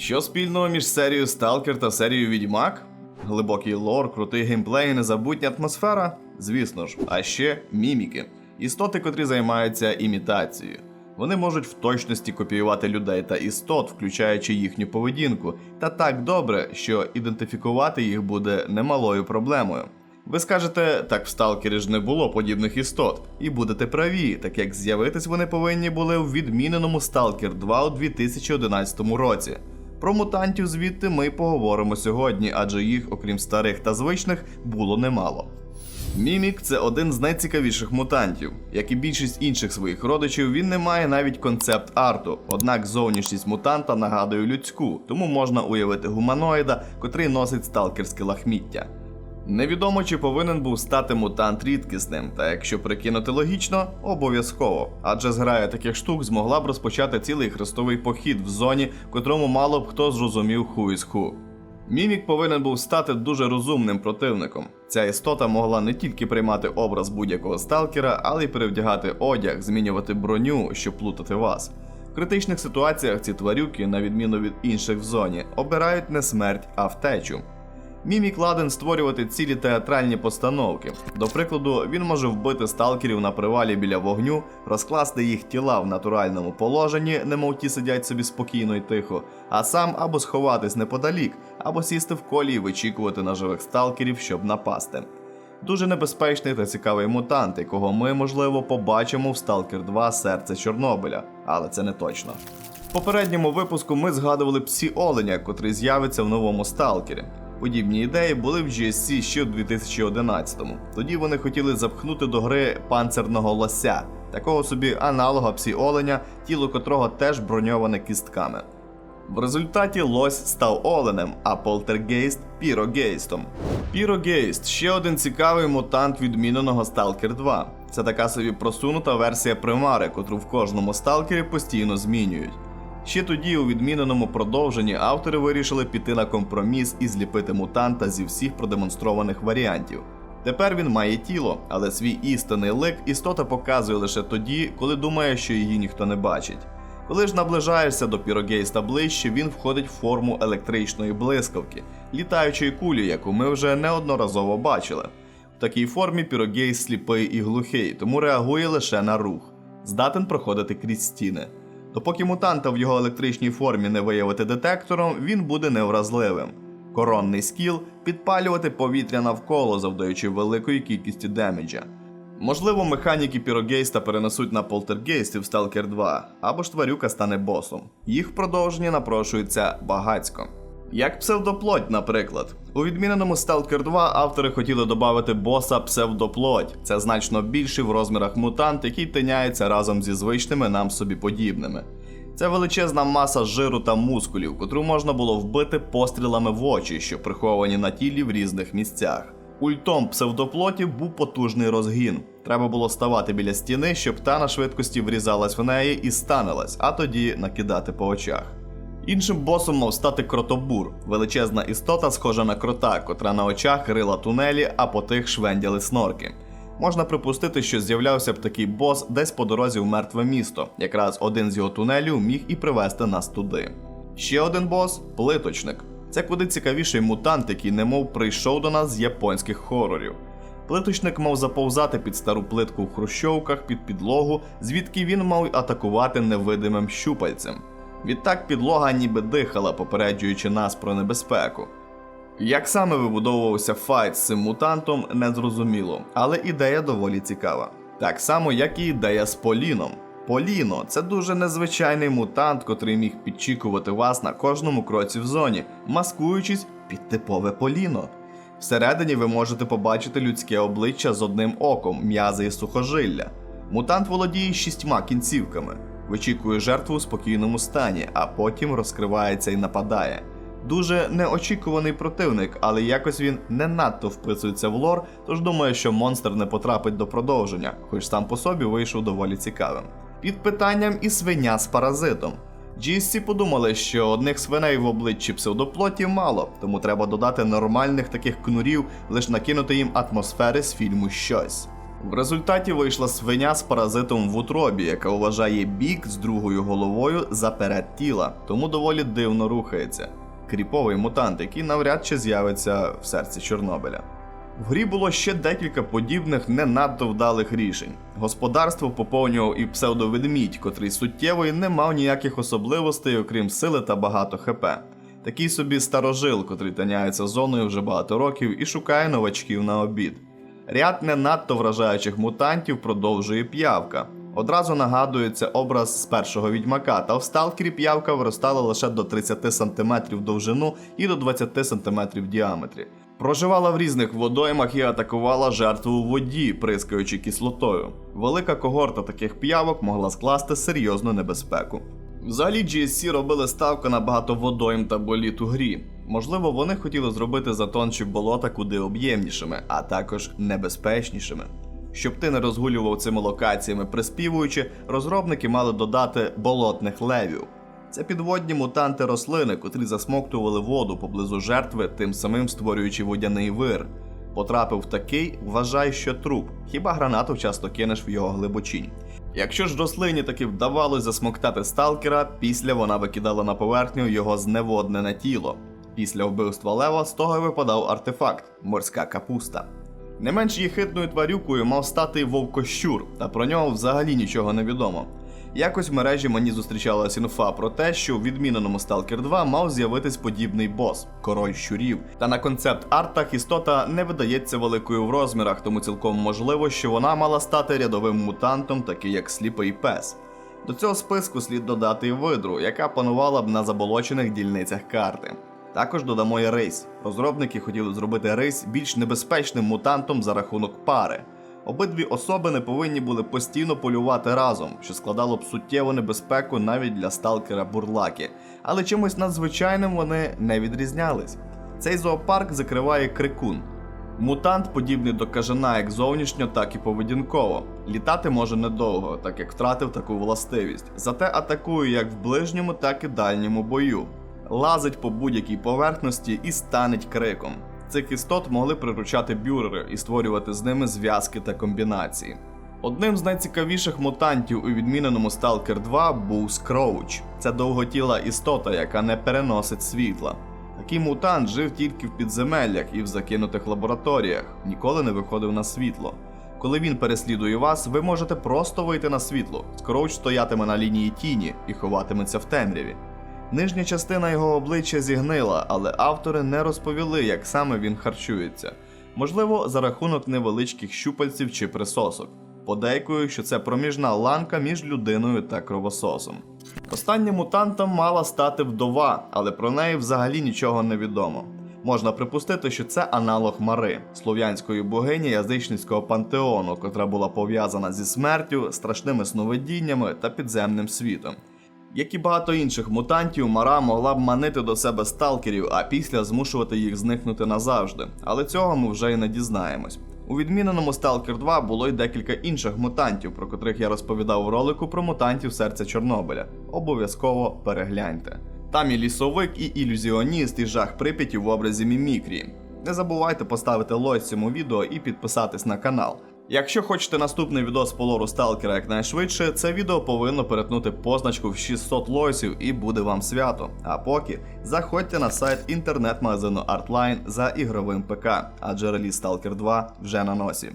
Що спільного між серією Сталкер та серією Відьмак? Глибокий лор, крутий геймплей і незабутня атмосфера? Звісно ж, а ще міміки. Істоти, котрі займаються імітацією. Вони можуть в точності копіювати людей та істот, включаючи їхню поведінку, та так добре, що ідентифікувати їх буде немалою проблемою. Ви скажете, так в сталкері ж не було подібних істот, і будете праві, так як з'явитись вони повинні були в відміненому Stalker 2 у 2011 році. Про мутантів звідти ми поговоримо сьогодні, адже їх, окрім старих та звичних, було немало. Мімік це один з найцікавіших мутантів. Як і більшість інших своїх родичів, він не має навіть концепт арту, однак зовнішність мутанта нагадує людську, тому можна уявити гуманоїда, котрий носить сталкерське лахміття. Невідомо, чи повинен був стати мутант рідкісним, та якщо прикинути логічно, обов'язково. Адже зграя таких штук змогла б розпочати цілий хрестовий похід в зоні, котрому мало б хто зрозумів ху із ху. Мімік повинен був стати дуже розумним противником. Ця істота могла не тільки приймати образ будь-якого сталкера, але й перевдягати одяг, змінювати броню, щоб плутати вас. В критичних ситуаціях ці тварюки, на відміну від інших в зоні, обирають не смерть, а втечу. Мімік ладен створювати цілі театральні постановки. До прикладу, він може вбити сталкерів на привалі біля вогню, розкласти їх тіла в натуральному положенні, немов ті сидять собі спокійно і тихо, а сам або сховатись неподалік, або сісти в колі і вичікувати на живих сталкерів, щоб напасти. Дуже небезпечний та цікавий мутант, якого ми, можливо, побачимо в Stalker 2 Серце Чорнобиля, але це не точно. В попередньому випуску ми згадували псі Оленя, котрий з'явиться в новому сталкері. Подібні ідеї були в GSC ще у 2011-му. Тоді вони хотіли запхнути до гри панцерного лося, такого собі аналога псі Оленя, тіло котрого теж броньоване кістками. В результаті лось став оленем, а полтергейст пірогейстом. Пірогейст ще один цікавий мутант відміненого Stalker 2. Це така собі просунута версія примари, котру в кожному сталкері постійно змінюють. Ще тоді, у відміненому продовженні, автори вирішили піти на компроміс і зліпити мутанта зі всіх продемонстрованих варіантів. Тепер він має тіло, але свій істинний лик істота показує лише тоді, коли думає, що її ніхто не бачить. Коли ж наближаєшся до пірогейста ближче, він входить в форму електричної блискавки, літаючої кулі, яку ми вже неодноразово бачили. В такій формі пірогейст сліпий і глухий, тому реагує лише на рух, здатен проходити крізь стіни. Допоки мутанта в його електричній формі не виявити детектором, він буде невразливим. Коронний скіл підпалювати повітря навколо, завдаючи великої кількості демеджа. Можливо, механіки пірогейста перенесуть на полтергейстів Сталкер Stalker 2, або ж тварюка стане босом. Їх продовження напрошується багацько. Як псевдоплоть, наприклад. У відміненому Stalker 2 автори хотіли додати боса псевдоплоть. Це значно більший в розмірах мутант, який тиняється разом зі звичними нам собі подібними. Це величезна маса жиру та мускулів, котру можна було вбити пострілами в очі, що приховані на тілі в різних місцях. Ультом псевдоплотів був потужний розгін. Треба було ставати біля стіни, щоб та на швидкості врізалась в неї і станилась, а тоді накидати по очах. Іншим босом мав стати кротобур, величезна істота, схожа на крота, котра на очах рила тунелі, а по тих швендяли снорки. Можна припустити, що з'являвся б такий бос десь по дорозі в мертве місто. Якраз один з його тунелів міг і привести нас туди. Ще один бос плиточник. Це куди цікавіший мутант, який немов прийшов до нас з японських хорорів. Плиточник мав заповзати під стару плитку в хрущовках під підлогу, звідки він мав атакувати невидимим щупальцем. Відтак підлога ніби дихала, попереджуючи нас про небезпеку. Як саме вибудовувався файт з цим мутантом, не зрозуміло, але ідея доволі цікава. Так само, як і ідея з Поліном. Поліно це дуже незвичайний мутант, котрий міг підчікувати вас на кожному кроці в зоні, маскуючись під типове Поліно. Всередині ви можете побачити людське обличчя з одним оком, м'язи і сухожилля. Мутант володіє шістьма кінцівками, вичікує жертву у спокійному стані, а потім розкривається і нападає. Дуже неочікуваний противник, але якось він не надто вписується в лор, тож думаю, що монстр не потрапить до продовження, хоч сам по собі вийшов доволі цікавим. Під питанням і свиня з паразитом. GSC подумали, що одних свиней в обличчі псевдоплоті мало, тому треба додати нормальних таких кнурів, лише накинути їм атмосфери з фільму щось. В результаті вийшла свиня з паразитом в утробі, яка вважає бік з другою головою за перед тіла, тому доволі дивно рухається. Кріповий мутант, який навряд чи з'явиться в серці Чорнобиля. В грі було ще декілька подібних не надто вдалих рішень. Господарство поповнював і псевдоведмідь, котрий суттєво і не мав ніяких особливостей, окрім сили та багато ХП. Такий собі старожил, котрий таняється зоною вже багато років і шукає новачків на обід. Ряд не надто вражаючих мутантів продовжує п'явка. Одразу нагадується образ з першого відьмака, та в сталкері п'явка виростала лише до 30 см довжину і до 20 см в діаметрі. Проживала в різних водоймах і атакувала жертву у воді, прискаючи кислотою. Велика когорта таких п'явок могла скласти серйозну небезпеку. Взагалі GSC робили ставку на багато водойм та боліт у грі. Можливо, вони хотіли зробити затончі болота куди об'ємнішими, а також небезпечнішими. Щоб ти не розгулював цими локаціями приспівуючи, розробники мали додати болотних левів. Це підводні мутанти рослини, котрі засмоктували воду поблизу жертви, тим самим створюючи водяний вир. Потрапив такий, вважай, що труп, хіба гранату часто кинеш в його глибочінь. Якщо ж рослині таки вдавалось засмоктати сталкера, після вона викидала на поверхню його зневоднене тіло. Після вбивства лева з того випадав артефакт морська капуста. Не менш єхидною тварюкою мав стати вовкощур, та про нього взагалі нічого не відомо. Якось в мережі мені зустрічалась інфа про те, що в відміненому Stalker 2 мав з'явитись подібний бос король щурів. Та на концепт артах істота не видається великою в розмірах, тому цілком можливо, що вона мала стати рядовим мутантом, такий як сліпий пес. До цього списку слід додати і видру, яка панувала б на заболочених дільницях карти. Також додамо і рейс. Розробники хотіли зробити рейс більш небезпечним мутантом за рахунок пари. Обидві особи не повинні були постійно полювати разом, що складало б суттєву небезпеку навіть для сталкера бурлаки, але чимось надзвичайним вони не відрізнялись. Цей зоопарк закриває крикун. Мутант подібний до кажана як зовнішньо, так і поведінково. Літати може недовго, так як втратив таку властивість. Зате атакує як в ближньому, так і дальньому бою. Лазить по будь-якій поверхності і станеть криком. Цих істот могли приручати бюрери і створювати з ними зв'язки та комбінації. Одним з найцікавіших мутантів у відміненому Stalker 2 був Скроуч. Це довготіла істота, яка не переносить світла. Такий мутант жив тільки в підземеллях і в закинутих лабораторіях, ніколи не виходив на світло. Коли він переслідує вас, ви можете просто вийти на світло. Скроуч стоятиме на лінії тіні і ховатиметься в темряві. Нижня частина його обличчя зігнила, але автори не розповіли, як саме він харчується. Можливо, за рахунок невеличких щупальців чи присосок. Подейкую, що це проміжна ланка між людиною та кровососом. Останнім мутантом мала стати вдова, але про неї взагалі нічого не відомо. Можна припустити, що це аналог Мари, слов'янської богині язичницького пантеону, котра була пов'язана зі смертю, страшними сновидіннями та підземним світом. Як і багато інших мутантів, Мара могла б манити до себе сталкерів, а після змушувати їх зникнути назавжди. Але цього ми вже й не дізнаємось. У відміненому Stalker 2 було й декілька інших мутантів, про котрих я розповідав у ролику про мутантів серця Чорнобиля. Обов'язково перегляньте. Там і лісовик, і ілюзіоніст, і жах Прип'яті в образі Мімікрії. Не забувайте поставити лойк цьому відео і підписатись на канал. Якщо хочете наступний відос по лору Сталкера якнайшвидше, це відео повинно перетнути позначку в 600 лойсів і буде вам свято. А поки заходьте на сайт інтернет-магазину Artline за ігровим ПК, адже реліз Stalker 2 вже на носі.